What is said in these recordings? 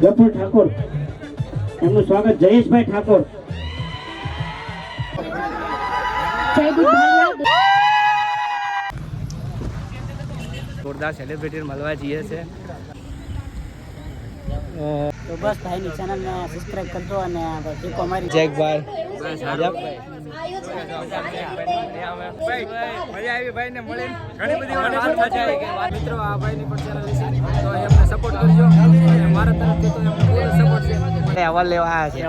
ગફુર ઠાકોર. એમનું સ્વાગત જયેશભાઈ ઠાકોર. જોરદાર સેલિબ્રિટી મળવા જઈએ છે. તો બસ ભાઈની ચેનલને સબસ્ક્રાઇબ કરજો અને ટીકો મારી જેકભાઈ મજા આવી. ભાઈને મળી ઘણી બધી મિત્રો આ ભાઈની પણ ચેનલ કરજો અને મારા તરફથી તો એમને પૂરો સપોર્ટ છે. એવોર્ડ લેવા. આવ્યા છે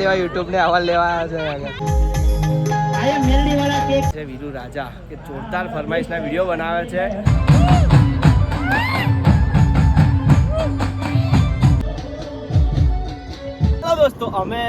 લેવા યુટ્યુબ ને એવોર્ડ લેવા આવ્યા છે વીરુ રાજા કે જોરદાર ફરમાઈશના વીડિયો બનાવે છે. અમે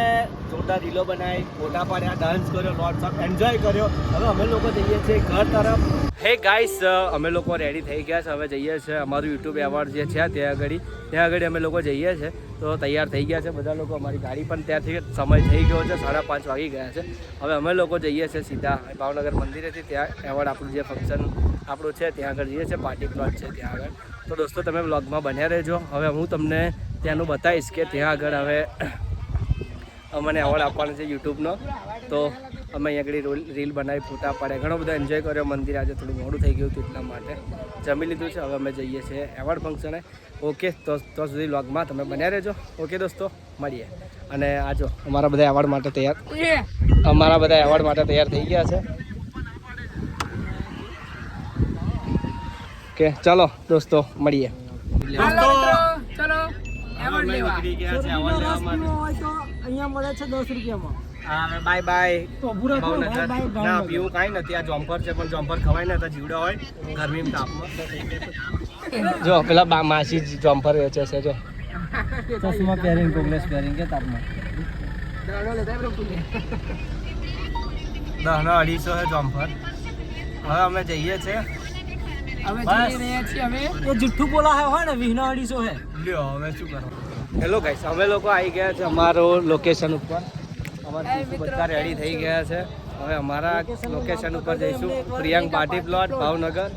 જોરદાર રીલો બનાવી, ફોટા પાડ્યા ડાન્સ કર્યો લોટ્સ ઓફ એન્જોય કર્યો. હવે અમે લોકો જઈએ છીએ ઘર તરફ. હે ગાઈસ અમે લોકો રેડી થઈ ગયા છે. હવે જઈએ છીએ અમારું યુટ્યુબ એવોર્ડ જે છે ત્યાં આગળ. ત્યાં આગળ અમે લોકો જઈએ છીએ. તો તૈયાર થઈ ગયા છે બધા લોકો. અમારી ગાડી પણ ત્યાંથી સમય થઈ ગયો છે. સાડા પાંચ વાગી ગયા છે. હવે અમે લોકો જઈએ છીએ સીધા ભાવનગર મંદિરેથી. ત્યાં એવોર્ડ આપણું જે ફંક્શન આપણું છે, ત્યાં આગળ જઈએ છીએ. પાર્ટી પ્લોટ છે ત્યાં આગળ. તો દોસ્તો, તમે બ્લોગમાં બન્યા રહેજો. હવે હું તમને ત્યાંનું બતાવીશ કે ત્યાં આગળ હવે અમને એવોર્ડ આપવાનો છે યુટ્યુબનો. તો અમે અહીંયા આગળ રોલ રીલ બનાવી ફોટા પાડ્યા. ઘણો બધો એન્જોય કર્યો. મંદિર આજે થોડું મોડું થઈ ગયું હતું એટલા માટે. જમી લીધું છે. હવે અમે જઈએ છીએ એવોર્ડ ફંક્શને ઓકે તો તો સુધી વ્લોગમાં તમે બન્યા રહેજો. ઓકે દોસ્તો મળીએ. અને આજો અમારા બધા એવોર્ડ માટે તૈયાર અમારા બધા એવોર્ડ માટે તૈયાર થઈ ગયા છે. ઓકે ચાલો દોસ્તો મળીએ. ચલો અહીંયા મળે છે દસ રૂપિયામાં. બાય બાય ના પીવું કાંઈ નથી. આ જોમ્પર છે પણ જોમ્પર ખવાય ને તો જીવડા હોય. ગરમીમાં તાપમાં જો પેલા બા માસી જોમ્પર વેચે છે જો. ચશ્મા પહેરીને કોંગ્રેસ પહેરીને કે તાપમાં? દહનો અઢીસો છે જોમ્પર. હવે અમે જઈએ છીએ. અમે. જઈ રહ્યા છીએ અમે. એ જુઠ્ઠું બોલા હોય ને વીસના અઢીસો હે. લ્યો હવે શું કરવાનું? હેલો ગાઈસ અમે લોકો આવી ગયા છે અમારો લોકેશન ઉપર. અમારા બધા રેડી થઈ ગયા છે. હવે અમારા લોકેશન ઉપર જઈશું. પ્રિયાંક બાટી પ્લોટ ભાવનગર.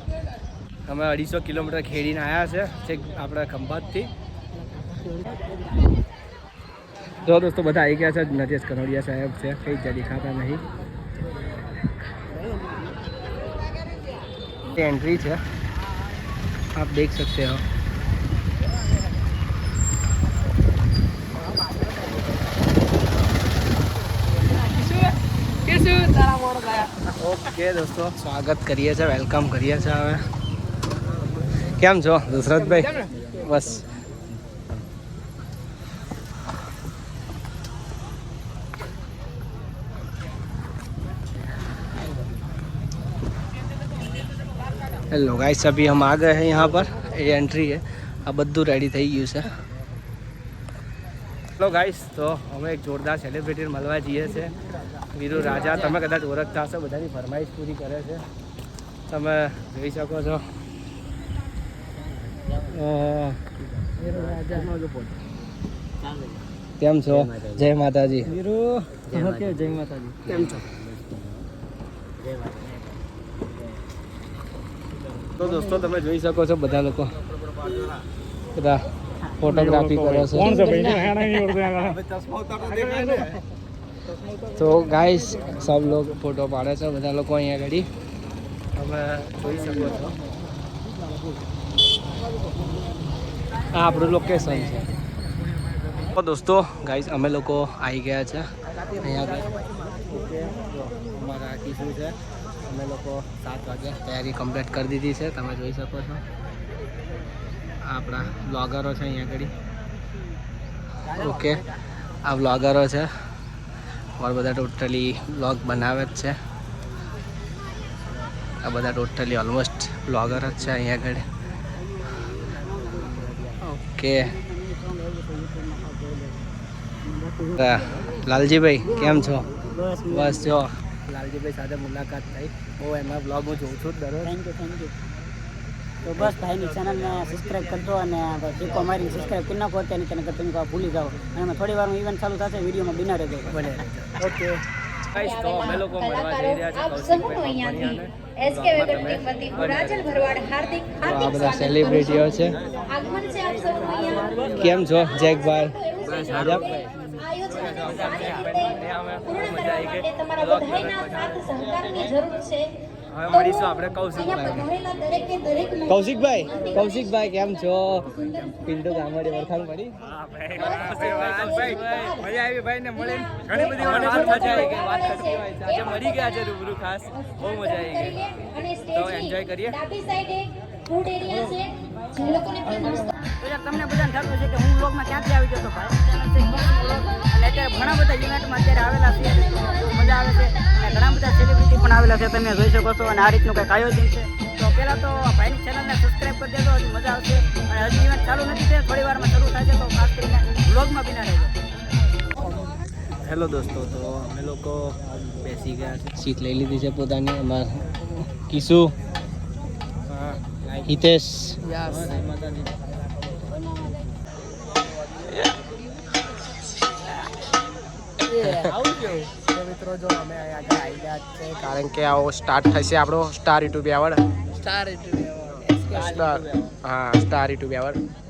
અમે અઢીસો કિલોમીટર ખેડીને આવ્યા છે છેક આપણા ખંભાતથી. જો દોસ્તો બધા આવી ગયા છે. નરેશ કનોડિયા સાહેબ છે. કઈ જગ્યા દેખાતા નહીં. એન્ટ્રી છે. આપ દેખ શકતે હો. स्वागत करिए सर वेलकम करिए सर क्या हम छो दशरत भाई? बस। हेलो गाइस अभी हम आ गए हैं यहाँ पर। ये एंट्री है। अब बद्दू रेडी थी यू से हेलो गाइस तो हमें एक जोरदार सेलिब्रिटी मलवा जी से વીરુ રાજા તમે કદાચ ઓળખતા હશો બધાની ફરમાઈશ પૂરી કરે છે. તમે જોઈ શકો છો. કેમ છો? જય માતાજી. વીરુ ઓકે જય માતાજી? કેમ છો? તો દોસ્તો તમે જોઈ શકો છો બધા લોકો. બધા ફોટોગ્રાફી કરે છે. તો ગાઈસ સબ લોગ ફોટો પાડે છે, બધા લોકો અહીંયા આગળ તમે જોઈ શકો છો. આ આપણું લોકેશન છે. તો દોસ્તો ગાઈસ અમે લોકો આવી ગયા છે. અહીંયા ઓકે અમારા કિસ્સું છે. અમે લોકો સાત વાગે તૈયારી કમ્પ્લીટ કરી દીધી છે. તમે જોઈ શકો છો. આપણા બ્લોગરો છે અહીંયા આગળ. ઓકે, આ બ્લોગરો છે. ઓર બધા ટોટલી બ્લોગ બનાવે જ છે આ બધા ટોટલી ઓલમોસ્ટ બ્લોગર જ છે અહીંયા આગળ ઓકે લાલજીભાઈ કેમ છો બસ જો લાલજીભાઈ સાથે મુલાકાત થઈ બહુ એમના બ્લોગ હું જોઉં છું દરરોજ થેન્ક યુ થેન્ક યુ તો બસ ભાઈની ચેનલને સબસ્ક્રાઈબ કરજો અને ટીકો મારીને સબસ્ક્રાઈબ કરી નાખો અત્યારની તેને તમે ભૂલી જાઓ. અને થોડી વારમાં ઇવેન્ટ ચાલુ થશે વિડીયોમાં બિના રહેજો. ઓકે. ગાઈસ તો અમે લોકો મળવા જઈ રહ્યા છે આપ કૌશિકભાઈ સૌનું અહીંયાથી એસકે તો ટીમ વતી ભરવાડ હાર્દિક હાર્દિક બધા સેલિબ્રિટીઓ છે. આગમન છે આપ સૌનું અહીંયા. કેમ છો? જેકભાઈ બસ મજા? આયોજનને સારી રીતે પૂર્ણ કરવા માટે તમારા બધાયના સાથ સહકારની જરૂર છે. હવે મળીશું આપણે કૌશિકભાઈ. કૌશિકભાઈ કૌશિકભાઈ કેમ છો? પિન્ટુ ગામડી વરખાણ પડી? મજા આવી ભાઈ ને મળે ઘણી બધી મજા આવી ગઈ. વાત કરતી હોય આજે મળી ગયા છે રૂબરૂ ખાસ. બહુ મજા આવી ગઈ. અને તો એન્જોય કરીએ. ડાબી સાઈડે ફૂડ એરિયા છે. તમને બધાને થતું છે કે હું બ્લોગમાં ક્યાંથી આવી ગયો હતો ભાઈ? અને અત્યારે ઘણા બધા ઇવેન્ટમાં અત્યારે આવેલા છે. મજા આવે છે. અને ઘણા બધા સેલિબ્રિટી પણ આવેલા છે. તમે જોઈ શકો છો. અને આ રીતનું કંઈક આયોજન છે. તો પહેલાં તો ભાઈની ચેનલને સબસ્ક્રાઈબ કરી દેજો. હજી મજા આવશે. અને હજી ઇવેન્ટ ચાલુ નથી થયો થોડી વારમાં શરૂ થાય તો ખાસ કરીને બ્લોગમાં બિના રહેજો. હેલો દોસ્તો. તો અમે લોકો બેસી ગયા છે. સીટ લઈ લીધી છે પોતાની. અમાર કિશુ હિતેશ મિત્રો જો અમે આગળ આવી ગયા છે કારણ કે આવો સ્ટાર્ટ થશે આપણો સ્ટાર યુટ્યુબ આવડ સ્ટાર સ્ટાર હા સ્ટાર યુટ્યુબ આવડ અમે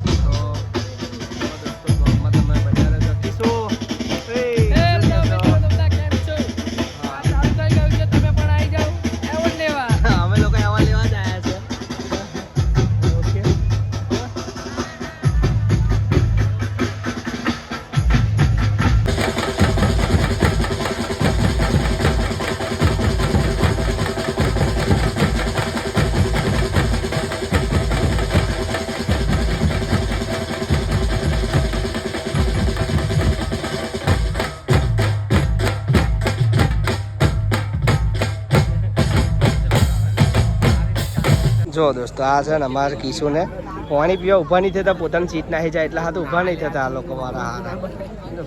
જો દોસ્તો આ છે ને અમારા કિશુને પાણી પીવા ઊભા નહીં થતા પોતાની સીટ નાખી જાય એટલે હાથ ઊભા નહીં થતા આ લોકો મારા હારા.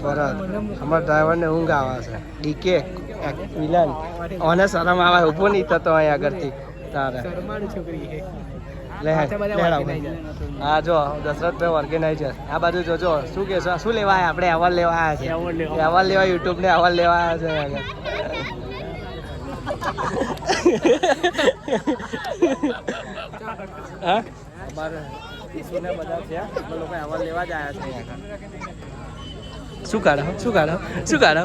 બરાબર અમારા ડ્રાઈવરને ઊંઘ આવે છે. ડીકે વિલન ઓને શરમ આવે ઊભો નહીં થતો અહીં આગળથી. તારે. હા જો દશરથભાઈ ઓર્ગેનાઇઝર આ બાજુ જોજો શું કહેશો? શું લેવા આપણે અવલ લેવા આવ્યા છે અવલ લેવા. યુટ્યુબ ને લેવા આવ્યા છે. હા? શું કાઢો શું કાઢો શું કાઢો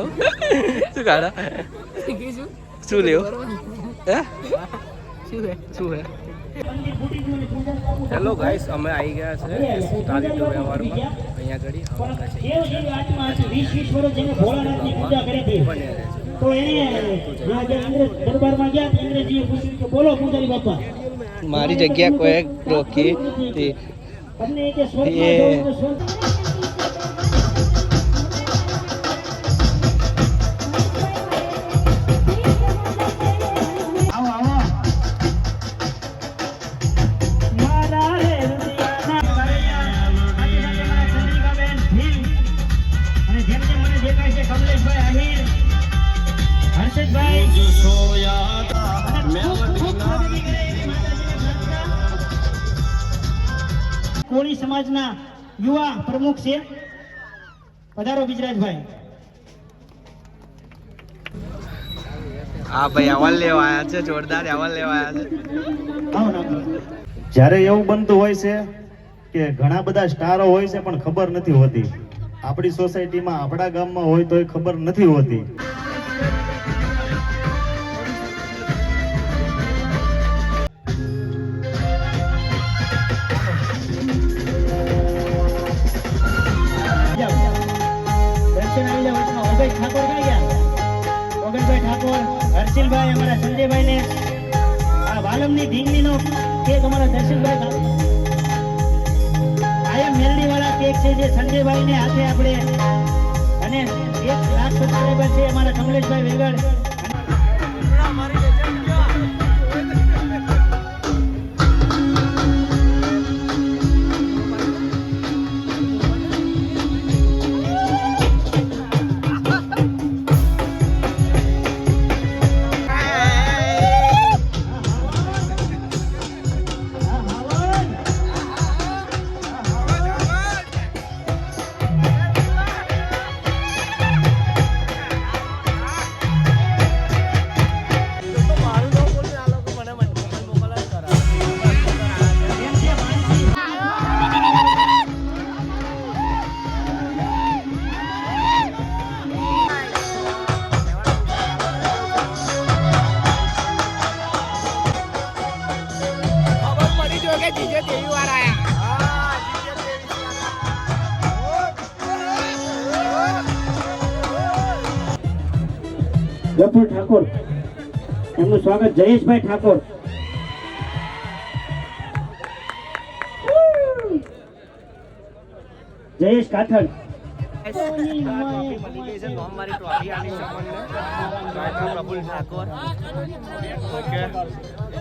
શું કાઢો શું લેવું? શું હે? હેલો ગાઈસ અમે આવી ગયા છે યુટ્યુબ વ્યવહારમાં અહીંયા ઘડી હતી તો એને દરબારમાં ગયા તો અંગ્રેજીએ પૂછ્યું કે બોલો પૂજારી બાપા. મારી જગ્યા કોઈ રોકી તે તમને કે સ્વર્ગ યુવા પ્રમુખ છે. પધારો બિજરાજભાઈ. હા ભાઈ અવલ લેવા આવ્યા છે જોરદાર અવલ લેવા આવ્યા છે. જ્યારે એવું બનતું હોય છે કે ઘણા બધા સ્ટારો હોય છે પણ ખબર નથી હોતી. આપણી સોસાયટીમાં આપણા ગામમાં હોય તો એ ખબર નથી હોતી. હર્ષિલભાઈ અમારા સંજયભાઈ ને આ વાલમની ઢીંગલીનો કેક અમારા દર્શનભાઈ આયમ મેલડી વાળા કેક છે જે સંજયભાઈ ને હાથે આપણે અને એક લાખ સબસ્ક્રાઈબર છે અમારા કમલેશભાઈ વેગડ ઠાકોર. એમનું સ્વાગત જયેશભાઈ ઠાકોર. જયેશ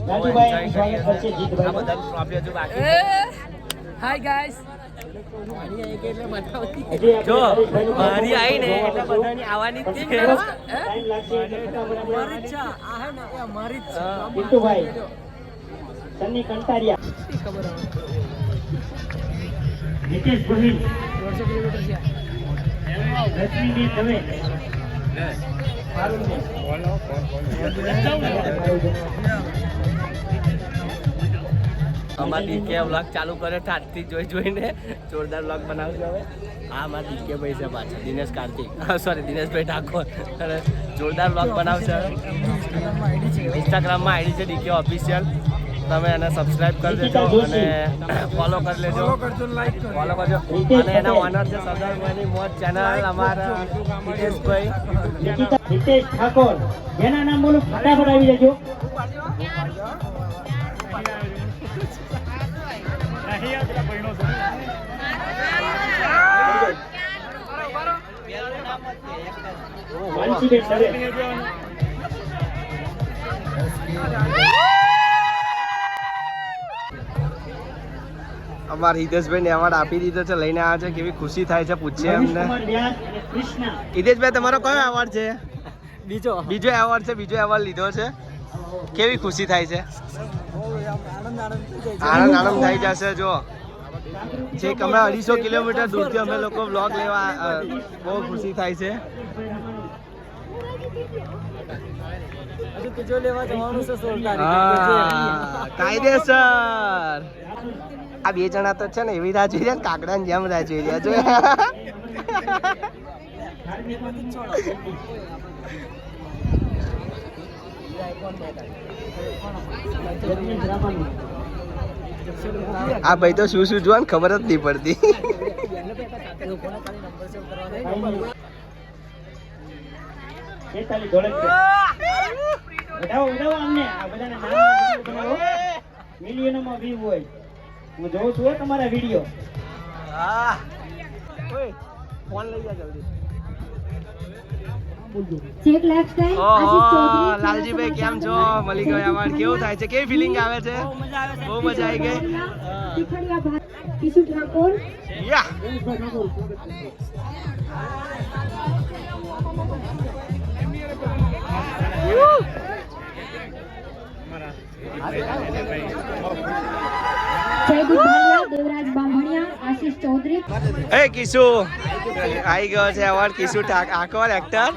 રાજુભાઈ સ્વાગત કરશે જીતભાઈ છે હાય ગાઈસ જો મારી આવી ને એટલે બધાની આવવાની જ છે આપણે અચ્છા આ હે ને એ અમારી જ છે પિન્ટુભાઈ. સન્ની કંટારિયા. નીતેશ ગોહિલ. દોઢસો કિલોમીટર છે. રશ્મિબેન દવે અમારા ડીકે વ્લોગ ચાલુ કરે આજથી જોઈ જોઈને જોરદાર વ્લોગ બનાવજો હવે. આ અમારા ડીકે ભાઈ છે પાછા દિનેશ કાર્તિક. સોરી દિનેશભાઈ ઠાકોર. અને જોરદાર વ્લોગ બનાવશે. ઇન્સ્ટાગ્રામમાં આઈડી છે ડીકે ઓફિશિયલ તમે એને સબસ્ક્રાઇબ કરી દેજો અને ફોલો કરી લેજો. ફોલો કરજો અને એના ઓનર છે સરદારભાઈની મોજ ચેનલ અમારા હિતેશભાઈ નિકિતા હિતેશ ઠાકોર. જેના નામ બોલું ફટાફટ આવી જજો. માનસીબેન અમારા હિતેશભાઈ ને એવોર્ડ આપી દીધો છે લઈને આવ્યા છે. કેવી ખુશી થાય છે પૂછીએ એમને હિતેશભાઈ તમારો કયો એવોર્ડ છે? બીજો બીજો એવોર્ડ છે બીજો એવોર્ડ લીધો છે. કેવી ખુશી થાય છે? આનંદ આનંદ થઈ આનંદ આનંદ થઈ જશે જો. છેક અમે અઢીસો કિલોમીટર દૂરથી અમે લોકો બ્લોગ લેવા બહુ ખુશી થાય છે. ત્રીજો લેવા જવાનું છે સોળ હા, કાયદેસર. આ બે જણા તો છે ને એવી રાહ જોઈ રહ્યા ને કાકડાની જેમ રાહ જોઈ રહ્યા છે આ ભાઈ તો શું શું જોવા ખબર જ નહીં પડતી. શેતાલી ધોળકિયા. વધાવો વધાવો અમને આ બધાને નામ બનાવો મિલિયનોમાં વ્યૂ હોય. હું જોઉં છું તમારા વીડિયો હા ફોન લઈ જા જલ્દી ચેક લાઈફસ્ટાઈલ આશીષ લાલજીભાઈ કેમ છો? મળી ગયા અમાર કેવું થાય છે? કેવી ફિલિંગ આવે છે? બહુ મજા આવી ગઈ કિશુ ઠાકોર. યા. એ કિશુ. આવી ગયો છે award Kishu Thakor actor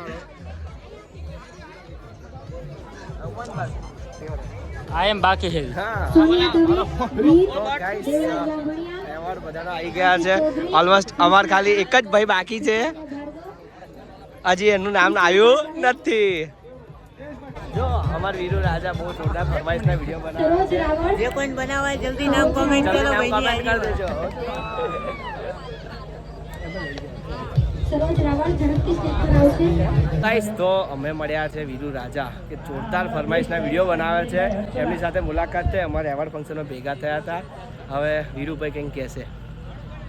I am બાકી છે હા. સોનિયા દવે રીત તો guys, દેવરાજ બામણિયા એવોર્ડ બધાનો આવી ગયા છે. ઓલમોસ્ટ અમાર ખાલી એક જ ભાઈ બાકી છે. હજી એનું નામ આવ્યું નથી. અમાર વીરુ રાજા બહુ જોરદાર ફરમાઈશના વીડિયો બનાવે છે. જે કોઈ બનાવવા જલ્દી નામ કોમેન્ટ કરો ભાઈ ભાઈની comment કરી દેજો. ગાઈસ તો અમે મળ્યા છે વીરુ રાજા કે જોરદાર ફરમાઈશના વીડિયો બનાવે છે. એમની સાથે મુલાકાત છે અમારે એવોર્ડ ફંક્શનમાં ભેગા થયા હતા. હવે વીરુભાઈ કંઈક કહેશે.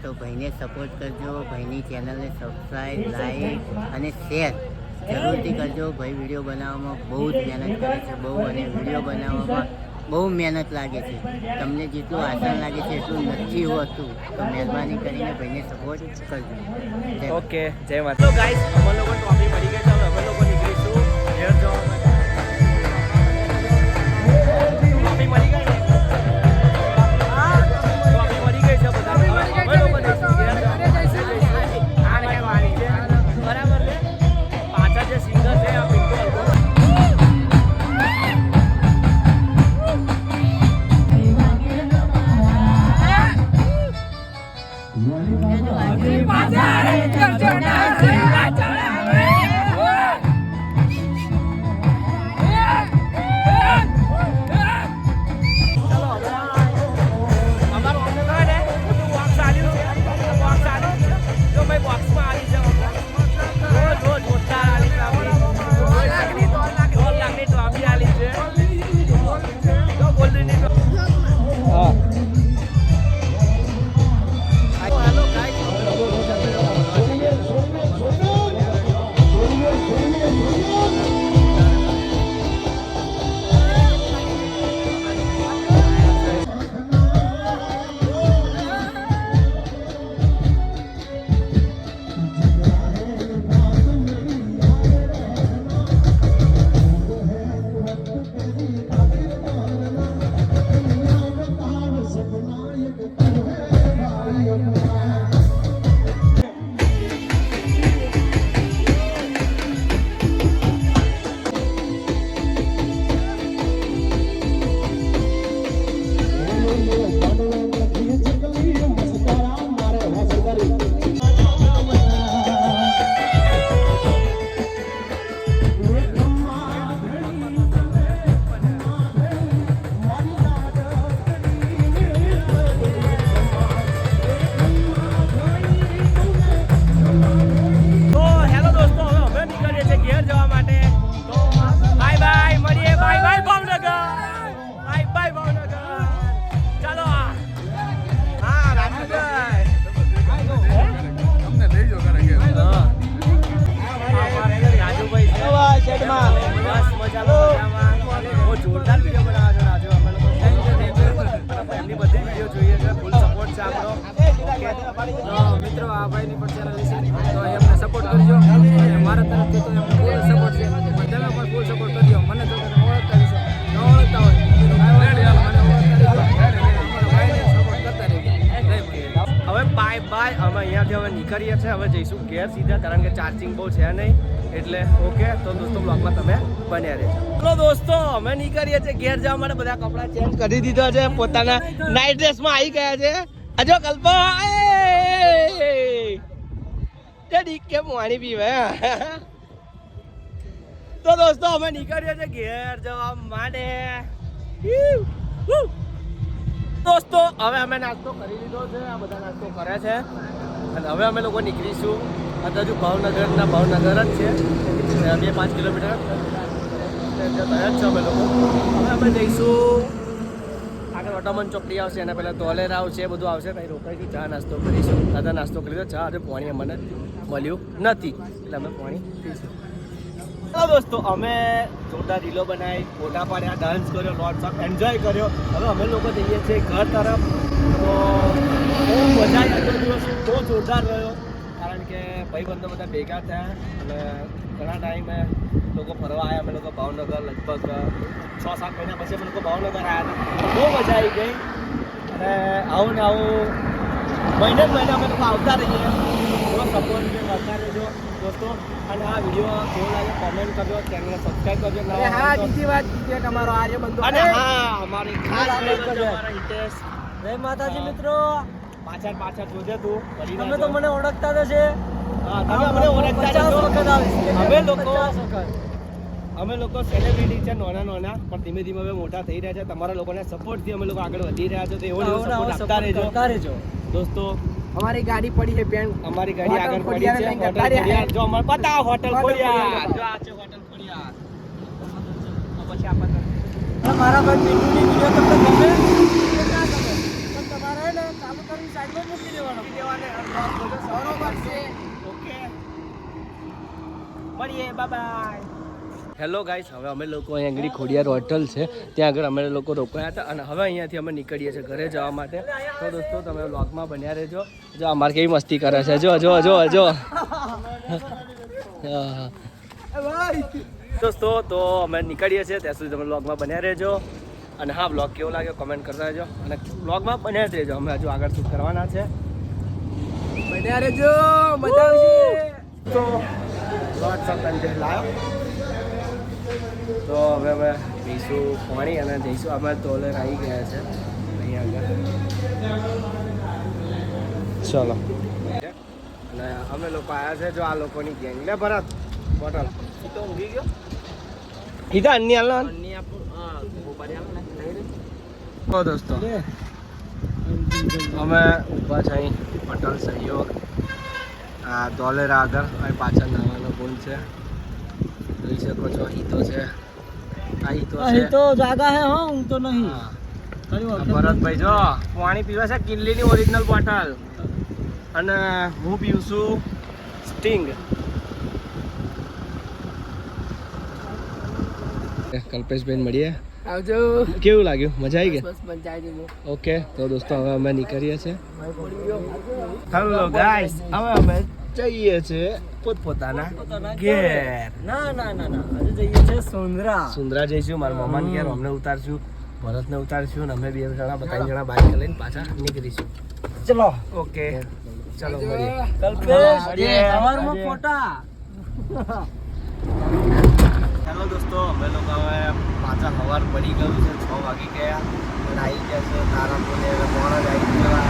તો ભાઈને સપોર્ટ કરજો ભાઈની ચેનલને સબસ્ક્રાઈબ લાઈક અને શેર જરૂરથી કરજો. ભાઈ વીડિયો બનાવવામાં બહુ જ મહેનત કરે છે. બહુ અને વીડિયો બનાવવામાં બહુ મહેનત લાગે છે. તમને જેટલું આસાન લાગે છે એટલું નથી હોતું. તો મહેરબાની કરીને ભાઈને સપોર્ટ કરજો. ઓકે જય માતા ગાઈસ અમે લોકો ટ્રોફી મળી ગઈ છે. અમે લોકો નીકળીશું. ઘેર જવા નીકળીએ છીએ. હવે જઈશું ઘેર સીધા, કારણ કે ચાર્જિંગ બહુ છે નહીં. એટલે ઓકે તો દોસ્તો બ્લોગમાં તમે બન્યા રહેજો. ચલો દોસ્તો, અમે નીકળીએ છીએ ઘેર જવા માટે. બધા કપડાં ચેન્જ કરી દીધા છે. પોતાના નાઇટ ડ્રેસમાં આવી ગયા છે. અજો કલ્પા કે પાણી પીવે. તો દોસ્તો, અમે નીકળીએ છીએ ઘેર જવા માટે. દોસ્તો, હવે અમે નાસ્તો કરી લીધો છે, આ બધા નાસ્તો કરે છે. અને હવે અમે લોકો નીકળીશું. અત્યારે હજુ ભાવનગરના ભાવનગર જ છે. બે પાંચ કિલોમીટર તૈયાર છે અમે લોકો. હવે અમે જઈશું. આગળ ઓટોમન ચોકડી આવશે, એના પહેલાં તોલેર આવશે બધું આવશે. ત્યાં રોકાઈશું, ચા નાસ્તો કરીશું. દાદા નાસ્તો કરી દો ચા આજે પાણી અમને મળ્યું નથી. એટલે અમે પાણી પીશું. ચાલો દોસ્તો, અમે જોરદાર રીલો બનાવી, ફોટા પાડ્યા ડાન્સ કર્યો લોટ્સ ઓફ એન્જોય કર્યો. હવે અમે લોકો જઈએ છીએ ઘર તરફ. તો બહુ મજા આવી. દિવસ બહુ જોરદાર રહ્યો. કારણ કે ભાઈબંધો બધા ભેગા થયા અને ઘણા ટાઈમે લોકો ફરવા આવ્યા અમે લોકો ભાવનગર લગભગ છ સાત મહિના પછી અમે લોકો ભાવનગર આવ્યા બહુ મજા આવી ગઈ. અને આવું ને આવું મહિને મહિને અમે લોકો આવતા રહીએ. સપોર્ટ કરતા રહેજો. દોસ્તો. અને આ વીડિયો કેવો લાગે કોમેન્ટ કરજો ચેનલ સબસ્ક્રાઇબ કરજો અને હા. બીજી વાત કે તમારો આર્ય બંધુ અને હા અમારે ખાસ અમારા હિતેશ. જય માતાજી મિત્રો. પાછળ પાછળ જોજે તું તમે તો મને ઓળખતા જ છે હા, તમે અમને ઓળખતા જ છો. વખત અમે લોકો અમે લોકો સેલિબ્રિટી છે નાના નાના પણ ધીમે ધીમે હવે મોટા થઈ રહ્યા છે. તમારા લોકોના સપોર્ટથી અમે લોકો આગળ વધી રહ્યા છો તો એવો સપોર્ટ આપતા રહેજો. દોસ્તો અમારી ગાડી પડી છે બેન. અમારી ગાડી આગળ પડી છે હોટલ ખોડિયાર. જો અમાર બતાવો હોટલ ખોડિયાર. જો આ છે હોટલ ખોડિયાર. પછી આપણને મારા ભાઈ પિન્ટુની વિડિયો તમને ગમે? પણ તમારે ને ચાલુ કરીને સાઈડમાં મૂકી દેવાનો. ઓકે. મળીએ. બાય હેલો ગાઈસ હવે અમે લોકો અહીંયા આગળ ખોડિયાર હોટલ છે. ત્યાં આગળ અમે લોકો રોકાયા હતા અને હવે અહીંયાથી અમે નીકળીએ છીએ ઘરે જવા માટે. તો દોસ્તો તમે વ્લોગમાં બન્યા રહેજો. જો અમારે કેવી મસ્તી કરે છે. જો જો જો જો. દોસ્તો તો અમે નીકળીએ છીએ. ત્યાં સુધી તમે વ્લોગમાં બન્યા રહેજો. અને હા વ્લોગ કેવો લાગ્યો કમેન્ટ કરતા રહેજો. અને વ્લોગમાં બન્યા જ રહેજો. અમે હજુ આગળ શૂટ કરવાના છે? બન્યા રહેજો. મજા આવશે. તો ઓફ એન્જોય લાવ્યો તો હવે અમે પીશું પાણી અને જઈશું અમે તોલેર આવી ગયા છે અહીંયા આગળ. ચલો. અને અમે લોકો આવ્યા છે જો આ લોકોની ગેંગ લે ભરત બોટલ તો ઊંઘી ગયો? હીધા અન્ય હાલ તો દોસ્તો. અમે ઊભા છે અહીં પટલ સહયોગ. આ ધોલેરા આગળ અહીં પાછળ નાવાનો પુલ છે. જોઈ શકો છો તો હિતો છે. અહીં તો જાગા હે હો હું તો નહીં. હા. ખાલી આ વખત ભરતભાઈ જો પાણી પીવે છે કિલ્લીની ઓરિજિનલ બોટલ અને હું પીવું છું સ્ટિંગ કલ્પેશભાઈ મળીએ. આવજો. કેવું લાગ્યું? મજા આવી ગઈ? બસ મજા આવી ગઈ ઓકે તો દોસ્તો હવે અમે નીકળીએ છીએ. હેલો ગાઈસ હવે અમે જઈએ છીએ પોતપોતાના ઘેર. ના ના ના ના. હજુ જઈએ છે સુંદરા. સુંદરા જઈશું મારા મામાને ઘેર અમને ઉતારશું ભરતને ઉતારશું અને અમે બે જણા બધા જણા બાઇક લઈને પાછા નીકળીશું. ચલો. ઓકે. ચલો કલ્પેશ. સવારમાં ફોટા. હેલો દોસ્તો અમે લોકો હવે પાછા સવાર પડી ગયું છે છ વાગી ગયા. અને આવી ગયા છે તારા બોલે મોડા જ આવી ગયા.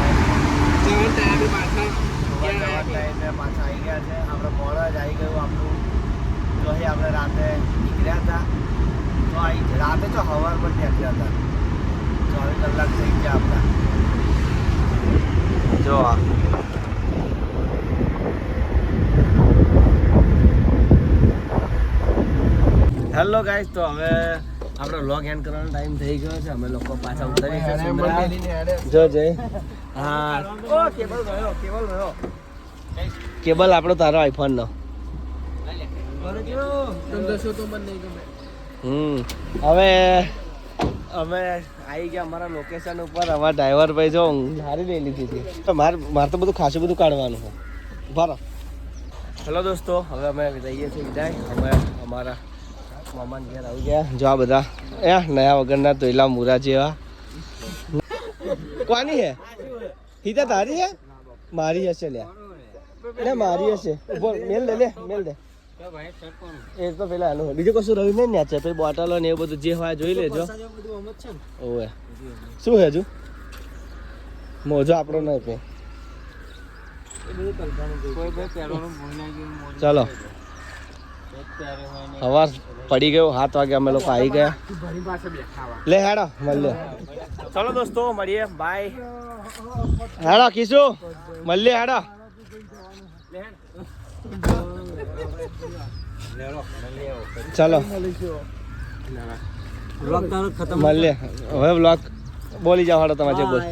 પાછા આવી ગયા છે. આપણે મોડા જ આવી ગયું આપણું. અહીં આપણે રાતે નીકળ્યા હતા. તો આવી રાતે તો સવાર પણ નીકળ્યા હતા. ચોવીસ કલાક થઈ ગયા આપણા. જો હેલો ગાઈસ તો હવે આપણો લોગ એન્ડ કરવાનો ટાઈમ થઈ ગયો છે. અમે લોકો પાછા ઉતરી છે. જો જય. હા. ઓ કેબલ ગયો કેબલ ગયો. કેબલ આપણો તારો આઈફોન નો. હમ. હવે અમે આવી ગયા અમારા લોકેશન ઉપર. અમારા ડ્રાઈવર ભાઈ જો સારી લઈ લીધી હતી તો મારે મારે તો બધું ખાસું બધું કાઢવાનું છે. બરાબર હેલો દોસ્તો હવે અમે જઈએ છીએ વિદાય. અમે અમારા મામાને ઘેર આવી ગયા. જો આ બધા એ નયા વગરના તોયલા મુરા જેવા. કોની હે? હિતા તારી હે? મારી હશે લે એટલે મારી હશે. ઊભો મેલ લે લે મેલ દે. એ તો પેલા એનું બીજું કશું રહ્યું નહીં ને છે. પછી બોટલો ને એવું બધું જે હોય જોઈ લેજો. ઓવે. શું હે હજુ? મોજો આપણો નહીં પે. ચાલો. સવાર પડી ગયો સાત વાગે અમે લોકો આવી ગયા લે હેડો મળીએ ચલો દોસ્તો મળીએ બાય હેડો કીશું મળીએ હેડો ચલો મળીએ હવે બ્લોગ બોલી જાઓ હેડો તમારે જે બોલ